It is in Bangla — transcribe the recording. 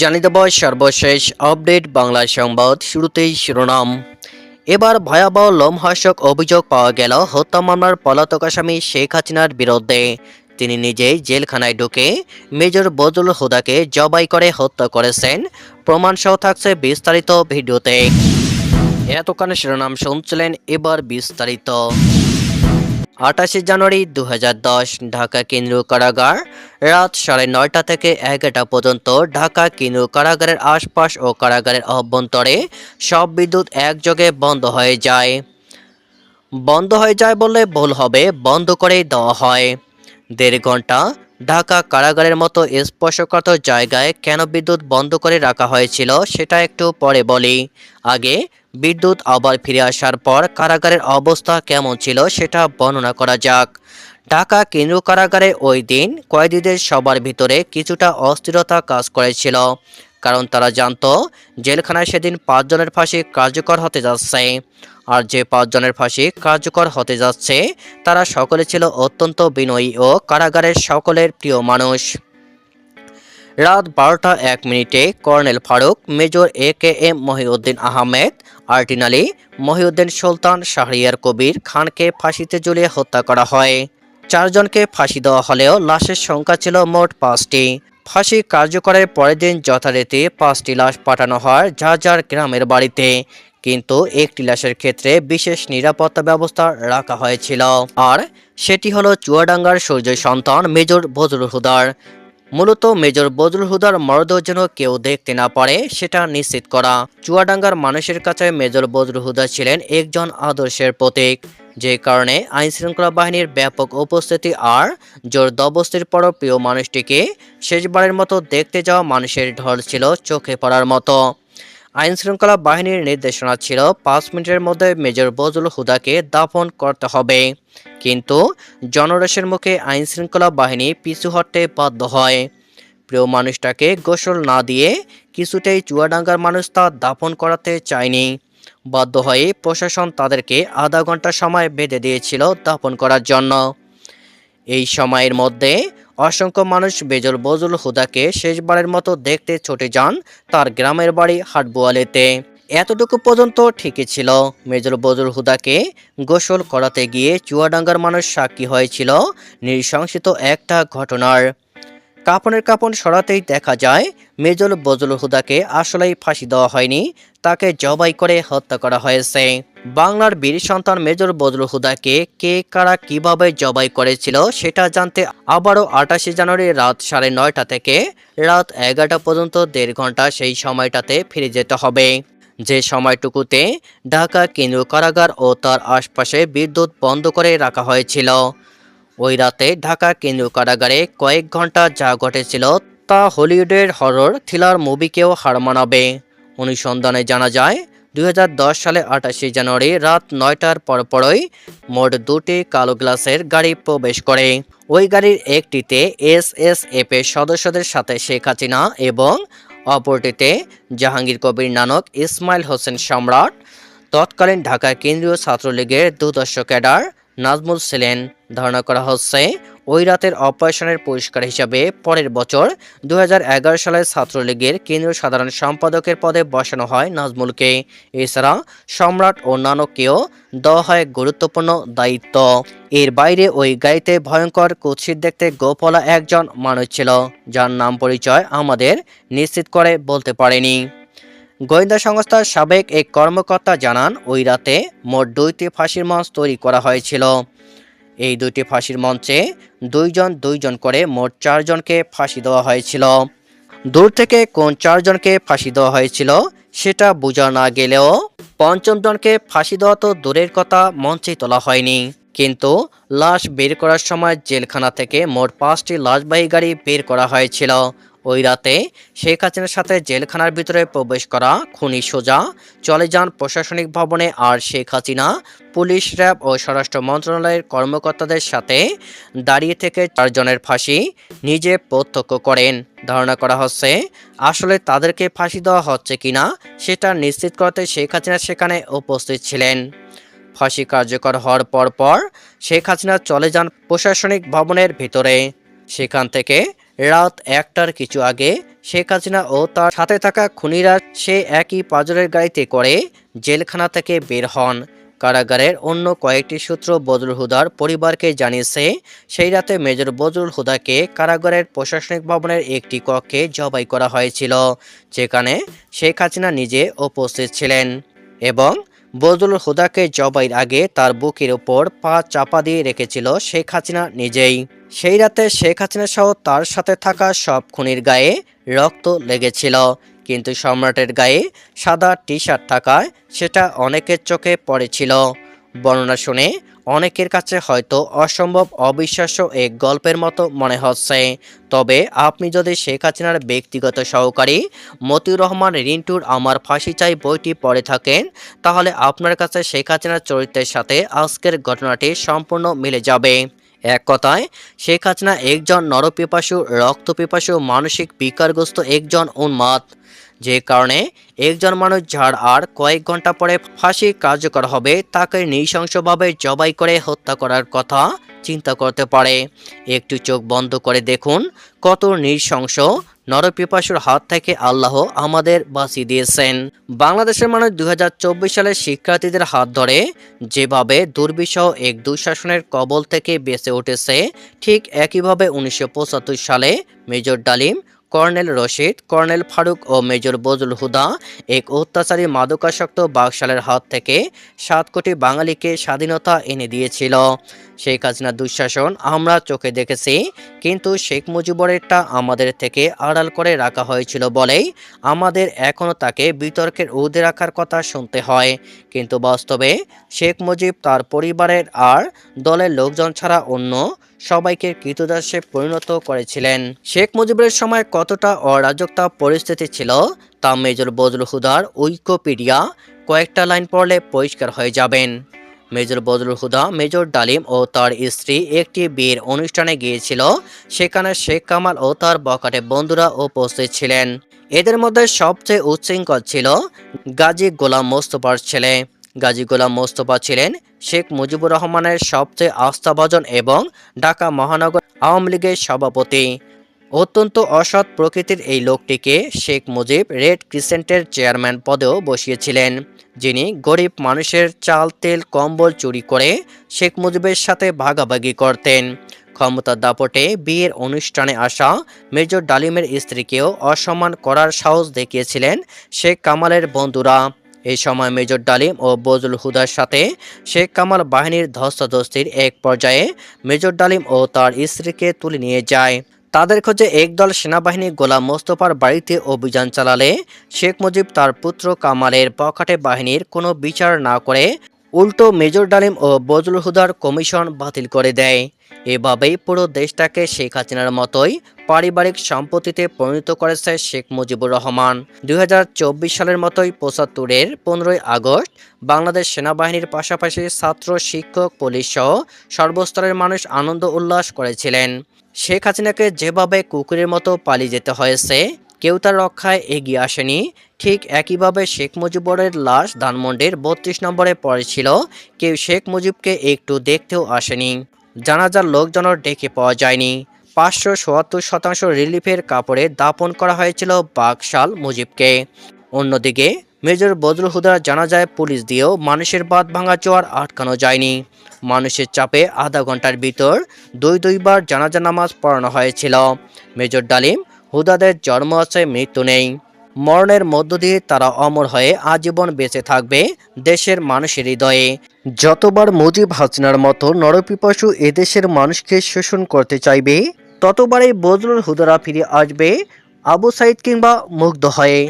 জানিয়ে দেব সর্বশেষ আপডেট বাংলা সংবাদ শুরুতেই শিরোনাম। এবার ভয়াবহ লোমহর্ষক অভিযোগ পাওয়া গেল হত্যা মামলার পলাতক আসামি শেখ হাসিনার বিরুদ্ধে। তিনি নিজেই জেলখানায় ঢুকে মেজর বদরুল হুদাকে জবাই করে হত্যা করেছেন। প্রমাণসহ থাকছে বিস্তারিত ভিডিওতে। এতক্ষণ শিরোনাম শুনছিলেন এবার বিস্তারিত। আঠাশে জানুয়ারি দু হাজার দশ, ঢাকা কেন্দ্রীয় কারাগার। রাত সাড়ে নয়টা থেকে এগারোটা পর্যন্ত ঢাকা কেন্দ্রীয় কারাগারের আশপাশ ও কারাগারের অভ্যন্তরে সব বিদ্যুৎ একযোগে বন্ধ হয়ে যায়। বন্ধ হয়ে যায় বলে ভুল হবে, বন্ধ করে দেওয়া হয়। দেড় ঘণ্টা ঢাকা কারাগারের মতো স্পর্শকাতর জায়গায় কেন বিদ্যুৎ বন্ধ করে রাখা হয়েছিল সেটা একটু পরে বলি। আগে বিদ্যুৎ আবার ফিরে আসার পর কারাগারের অবস্থা কেমন ছিল সেটা বর্ণনা করা যাক। ঢাকা কেন্দ্র কারাগারে ওই দিন কয়েদিদের সবার ভিতরে কিছুটা অস্থিরতা কাজ করেছিল। কারণ তারা জানত জেলখানায় সেদিন পাঁচজনের ফাঁসি কার্যকর হতে যাচ্ছে। আর যে পাঁচজনের ফাঁসি কার্যকর হতে যাচ্ছে, তারা সকলে ছিল অত্যন্ত বিনয়ী ও কারাগারের সকলের প্রিয় মানুষ। রাত বারোটা এক মিনিটে colonel Farooq, major A K M Mohiuddin Ahmed, আর্টিন Ali, Mohiuddin Sultan, Shahriar Kabir খানকে ফাঁসিতে ঝুলিয়ে হত্যা করা হয়। চারজনকে ফাঁসি দেওয়া হলেও লাশের সংখ্যা ছিল মোট পাঁচটি। ফাঁসি কার্যকরের পরের দিন যথারীতি পাঁচটি লাশ পাঠানো হয় যার যার গ্রামের বাড়িতে। কিন্তু একটি লাশের ক্ষেত্রে বিশেষ নিরাপত্তা ব্যবস্থা রাখা হয়েছিল। আর সেটি হলো চুয়াডাঙ্গার সূর্য সন্তান মেজর বজরুল হুদার। মূলত মেজর বজরুল হুদার মরদেহ যেন কেউ দেখতে না পারে, সেটা নিশ্চিত করা। চুয়াডাঙ্গার মানুষের কাছে মেজর বদরুল হুদা ছিলেন একজন আদর্শের প্রতীক। যে কারণে আইন শৃঙ্খলা বাহিনীর ব্যাপক উপস্থিতি আর জোর দবস্তির পরও প্রিয় মানুষটিকে শেষবারের মতো দেখতে যাওয়া মানুষের ঢল ছিল চোখে পড়ার মতো। আইন শৃঙ্খলা বাহিনীর নির্দেশনা ছিল পাঁচ মিনিটের মধ্যে মেজর বজরুল হুদাকে দাফন করতে হবে। কিন্তু জনরসের মুখে আইন শৃঙ্খলা বাহিনী পিছু হটতে বাধ্য হয়। প্রিয় মানুষটাকে গোসল না দিয়ে কিছুতেই চুয়াডাঙ্গার মানুষ তা দাফন করাতে চায়নি। বাধ্য হয়ে প্রশাসন তাদেরকে আধা ঘণ্টা সময় বেঁধে দিয়েছিল দাপন করার জন্য। এই সময়ের মধ্যে অসংখ্য মানুষ বেজল বজুল হুদাকে শেষবারের মতো দেখতে ছুটে যান তার গ্রামের বাড়ি হাটবোয়ালিতে। এতটুকু পর্যন্ত ঠিকই ছিল। মেজর বজুল হুদাকে গোসল করাতে গিয়ে চুয়াডাঙ্গার মানুষ সাক্ষী হয়েছিল নৃশংসিত একটা ঘটনার। কাপনের কাপন সরাতেই দেখা যায়, মেজর বজুল হুদাকে আসলেই ফাঁসি দেওয়া হয়নি, তাকে জবাই করে হত্যা করা হয়েছে। বাংলার বীর সন্তান মেজর বদরুল হুদাকে কে কারা কীভাবে জবাই করেছিল সেটা জানতে আবারও আটাশে জানুয়ারি রাত সাড়ে নয়টা থেকে রাত এগারোটা পর্যন্ত দেড় ঘণ্টা সেই সময়টাতে ফিরে যেতে হবে। যে সময়টুকুতে ঢাকা কেন্দ্রীয় কারাগার ও তার আশপাশে বিদ্যুৎ বন্ধ করে রাখা হয়েছিল। ওই রাতে ঢাকা কেন্দ্রীয় কারাগারে কয়েক ঘণ্টা যা ঘটেছিল তা হলিউডের হরর থ্রিলার মুভিকেও হার মানাবে। অনুসন্ধানে জানা যায়, দুই হাজার দশ সালে আটাশে জানুয়ারি রাত নয়টার পরপরই মোট দুটি কালো গ্লাসের গাড়ি প্রবেশ করে। ওই গাড়ির একটিতে এস এস এফ এর সদস্যদের সাথে শেখ হাসিনা এবং অপরটিতে জাহাঙ্গীর কবির নানক, ইসমাইল হোসেন সম্রাট। তৎকালীন ঢাকা কেন্দ্রীয় ছাত্রলীগের দুদর্শ ক্যাডার নাজমুল ছিলেন ধারণা করা হচ্ছে, ওই রাতের অপারেশনের পুরস্কার হিসাবে পরের বছর দু হাজার এগারো সালে ছাত্রলীগের কেন্দ্রীয় সাধারণ সম্পাদকের পদে বসানো হয় নাজমুলকে। এছাড়া সম্রাট ও নানককেও দেওয়া হয় গুরুত্বপূর্ণ দায়িত্ব। এর বাইরে ওই গাড়িতে ভয়ঙ্কর কুৎসিত দেখতে গোপলা একজন মানুষ ছিল, যার নাম পরিচয় আমাদের নিশ্চিত করে বলতে পারেনি। গোয়েন্দা সংস্থার সাবেক এক কর্মকর্তা জানান, ওই রাতে মোট দুইটি ফাঁসির মঞ্চ তৈরি করা হয়েছিল। এই দুইটি ফাঁসির মঞ্চে দুইজন দুইজন করে মোট চারজনকে ফাঁসি দেওয়া হয়েছিল। দূর থেকে কোন চারজনকে ফাঁসি দেওয়া হয়েছিল সেটা বোঝা না গেলেও পঞ্চমজনকে ফাঁসি দেওয়া তো দূরের কথা মঞ্চে তোলা হয়নি। কিন্তু লাশ বের করার সময় জেলখানা থেকে মোট পাঁচটি লাশবাহী গাড়ি বের করা হয়েছিল। ওই রাতে শেখ হাসিনার সাথে জেলখানার ভিতরে প্রবেশ করা খুনি সোজা, চলে যান প্রশাসনিক ভবনে আর শেখ হাসিনা, পুলিশ, র্যাব ও স্বরাষ্ট্র মন্ত্রণালয়ের কর্মকর্তাদের সাথে দাঁড়িয়ে থেকে চারজনের ফাঁসি নিজে প্রত্যক্ষ করেন। ধারণা করা হচ্ছে, আসলে তাদেরকে ফাঁসি দেওয়া হচ্ছে কিনা সেটা নিশ্চিত করতে শেখ হাসিনা সেখানে উপস্থিত ছিলেন। ফাঁসি কার্যকর হওয়ার পর পর শেখ হাসিনা চলে যান প্রশাসনিক ভবনের ভিতরে। সেখান থেকে রাত একটার কিছু আগে শেখ হাসিনা ও তার সাথে থাকা খুনিরা সে একই পাজরের গাড়িতে করে জেলখানা থেকে বের হন। কারাগারের অন্য কয়েকটি সূত্র বদরুল হুদার পরিবারকে জানিয়েছে, সেই রাতে মেজর বদরুল হুদাকে কারাগারের প্রশাসনিক ভবনের একটি কক্ষে জবাই করা হয়েছিল, যেখানে শেখ হাসিনা নিজে উপস্থিত ছিলেন এবং বদরুল হুদাকে জবাইয়ের আগে তার বুকের ওপর পা চাপা দিয়ে রেখেছিল শেখ হাসিনা নিজেই। সেই রাতে শেখ হাসিনা সহ তার সাথে থাকা সব খুনির গায়ে রক্ত লেগেছিল। কিন্তু সম্রাটের গায়ে সাদা টি শার্ট থাকায় সেটা অনেকের চোখে পড়েছিল। বর্ণনা শুনে অনেকের কাছে হয়তো অসম্ভব অবিশ্বাস্য এক গল্পের মতো মনে হচ্ছে। তবে আপনি যদি শেখ হাসিনার ব্যক্তিগত সহকারী মতিউর রহমান রিন্টুর আমার ফাঁসি চাই বইটি পড়ে থাকেন, তাহলে আপনার কাছে শেখ হাসিনার চরিত্রের সাথে আজকের ঘটনাটি সম্পূর্ণ মিলে যাবে। এক কথায়, শেখ হাসিনা একজন নরপিপাসু, রক্তপিপাসু, মানসিক বিকারগ্রস্ত একজন উন্মাদ। যে কারণে একজন মানুষ যার আর কয়েক ঘণ্টা পরে ফাঁসি কার্যকর হবে, তাকে নৃশংসভাবে জবাই করে হত্যা করার কথা চিন্তা করতে পারে। একটু চোখ বন্ধ করে দেখুন কত নৃশংস নরপিপাসুর হাত থেকে আল্লাহ আমাদের বাঁচিয়ে দিয়েছেন। বাংলাদেশের মানুষ দুই সালের শিক্ষার্থীদের হাত ধরে যেভাবে দুর্বিষহ এক দুঃশাসনের কবল থেকে বেঁচে উঠেছে, ঠিক একইভাবে উনিশশো পঁচাত্তর সালে major Dalim colonel Rashid, colonel Farooq ও মেজর বজুল হুদা এক অত্যাচারী মাদকাসক্ত বাকশালের হাত থেকে সাত কোটি বাঙালিকে স্বাধীনতা এনে দিয়েছিল। শেখ হাসিনা দুঃশাসন আমরা চোখে দেখেছি, কিন্তু শেখ মুজিবরেরটা আমাদের থেকে আড়াল করে রাখা হয়েছিল বলেই আমাদের এখনও তাকে বিতর্কের ঊর্ধ্বে রাখার কথা শুনতে হয়। কিন্তু বাস্তবে শেখ মুজিব তার পরিবারের আর দলের লোকজন ছাড়া অন্য সবাইকে কৃতদাসে পরিণত করেছিলেন। শেখ মুজিবের সময় কতটা অরাজকতা পরিস্থিতি ছিল, তা মেজর বদরুল হুদার উইকিপিডিয়া কয়েকটা লাইন পড়লে পরিষ্কার হয়ে যাবেন। মেজর বদরুল হুদা, মেজর ডালিম ও তার স্ত্রী একটি বিয়ের অনুষ্ঠানে গিয়েছিল, সেখানে শেখ কামাল ও তার বকাটে বন্ধুরা উপস্থিত ছিলেন। এদের মধ্যে সবচেয়ে উচ্ছৃঙ্খল ছিল গাজী গোলাম মোস্তফার ছেলে। গাজী গোলাম মোস্তফা ছিলেন শেখ মুজিবুর রহমানের সবচেয়ে আস্থাভাজন এবং ঢাকা মহানগর আওয়ামী লীগের সভাপতি। অত্যন্ত অসৎ প্রকৃতির এই লোকটিকে শেখ মুজিব রেড ক্রিসেন্টের চেয়ারম্যান পদেও বসিয়েছিলেন, যিনি গরিব মানুষের চাল, তেল, কম্বল চুরি করে শেখ মুজিবের সাথে ভাগাভাগি করতেন। ক্ষমতার দাপটে বিয়ের অনুষ্ঠানে আসা মেজর ডালিমের স্ত্রীকেও অসম্মান করার সাহস দেখিয়েছিলেন শেখ কামালের বন্ধুরা। এই সময় মেজর ডালিম ও বজুল হুদার সাথে শেখ কামাল বাহিনীর ধস্তাধস্তির এক পর্যায়ে মেজর ডালিম ও তার স্ত্রীকে তুলে নিয়ে যায়। তাদের খোঁজে একদল সেনাবাহিনী গোলাম মোস্তফার বাড়িতে অভিযান চালালে শেখ মুজিব তার পুত্র কামালের পকাটে বাহিনীর কোনো বিচার না করে উল্টো মেজর ডালিম ও বজলুল হুদার কমিশন বাতিল করে দেয়। এভাবেই পুরো দেশটাকে শেখ হাসিনার মতোই পারিবারিক সম্পত্তিতে পরিণত করেছে শেখ মুজিবুর রহমান। দুই হাজার চব্বিশ সালের মতোই পঁচাত্তরের পনেরোই আগস্ট বাংলাদেশ সেনাবাহিনীর পাশাপাশি ছাত্র, শিক্ষক, পুলিশ সহ সর্বস্তরের মানুষ আনন্দ উল্লাস করেছিলেন। শেখ হাসিনাকে যেভাবে কুকুরের মতো পালিয়ে যেতে হয়েছে কেউ তার রক্ষায় এগিয়ে আসেনি। ঠিক একইভাবে শেখ মুজিবরের লাশ ধানমন্ডির বত্রিশ নম্বরে পড়েছিল। কেউ শেখ মুজিবকে একটু দেখতেও আসেনি। জানাজার লোকজনও ডেকে পাওয়া যায়নি। পাঁচশো সোয়াত্তর শতাংশ রিলিফের কাপড়ে দাপন করা হয়েছিল বাকশাল মুজিবকে। অন্যদিকে, মেজর বদরুল হুদার জানাজায় পুলিশ দিয়েও মানুষের বাদ ভাঙা চোয়ার আটকানো যায়নি। মানুষের চাপে আধা ঘণ্টার ভিতর দুই দুইবার জানাজা নামাজ পড়ানো হয়েছিল। মেজর ডালিম হুদাদের জন্ম আছে মৃত্যু নেই। মরণের মধ্য দিয়ে তারা অমর হয়ে আজীবন বেঁচে থাকবে দেশের মানুষের হৃদয়ে। যতবার মুজিব হাসিনার মতো নরপিপাসু এদেশের মানুষকে শোষণ করতে চাইবে, ততবারই বদরুল হুদারা ফিরে আসবে আবু সাইদ কিংবা মুগ্ধ হয়ে।